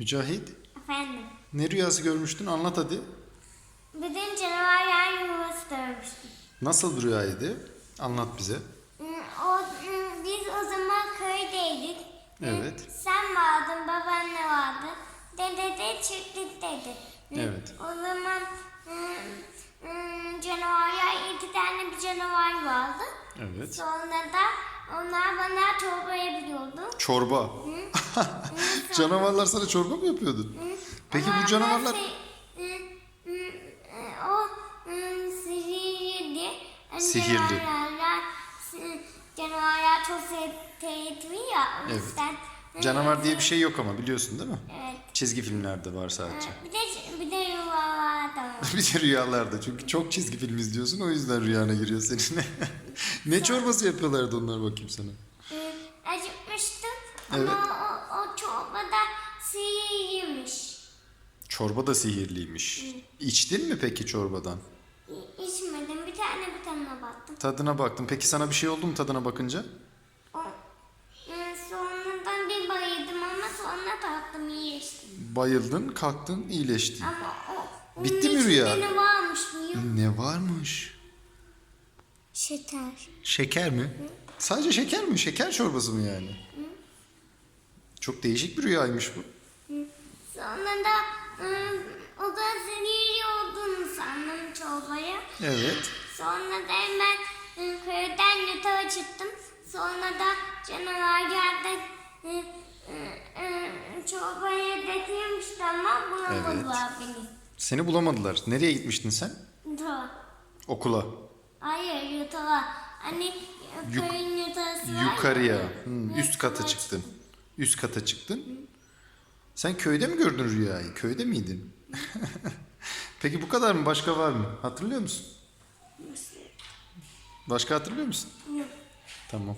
Mücahit, Efendim. ne rüyası görmüştün? Anlat hadi. Bütün canavarlar yuvası görmüştüm. Nasıl bir rüyaydı? Anlat bize. Hmm, O, hmm, biz o zaman köydeydik. Hmm, Evet. Sen vardın, babaanne vardı. Dede de çıktık dedi. Hmm, Evet. O zaman hmm, hmm, canavarlar, iki tane bir canavar vardı. Evet. Sonra da onlar bana çorba yapıyordu. Çorba. Canavarlar sana çorba mı yapıyordu? Peki bu canavarlar... şey, o hmm, sihirliydi. Sihirli. Canavarlar, çok tehlikeli ya. o Evet. yüzden, Canavar diye bir şey yok ama biliyorsun değil mi? Evet. Çizgi filmlerde var sadece. Bir de bir de yuvalar da var. bir de rüyalarda. Çünkü çok çizgi film izliyorsun o yüzden rüyana giriyor senin. ne çorbası yapıyorlardı onlar bakayım sana. Hmm, Acıkmıştım Evet. ama o, o çorbada sihirliymiş. Çorba da sihirliymiş. İçtin mi peki çorbadan? İçmedim. Bir tane bir tane baktım. Tadına baktın. Peki sana bir şey oldu mu tadına bakınca? O, hmm, sonradan bir bayıldım ama sonra taktım iyileştim. Bayıldın, kalktın, iyileştin. Ama o, Bitti mi rüya? ne varmış musun? Ne varmış? Şeker. Şeker mi? Sadece şeker mi? Şeker çorbası mı yani? Çok değişik bir rüyaymış bu. Sonra da hmm, o da zehirli olduğunu sandım çorbaya. Evet. Sonra da hemen hmm, köyden yatağa çıktım. Sonra da canavar geldi. Hmm, hmm, hmm, Çorbaya getirmişti ama bulamadılar beni. Seni bulamadılar. Nereye gitmiştin sen? Yatağa. Okula. Hayır yatağa. Hani köyün yatağısı var ya. Yukarıya. Hmm, üst kata çıktım. çıktın. Üst kata çıktın. Sen köyde mi gördün rüyayı? Köyde miydin? Peki bu kadar mı? Başka var mı? Hatırlıyor musun? Başka hatırlıyor musun? Yok. Tamam.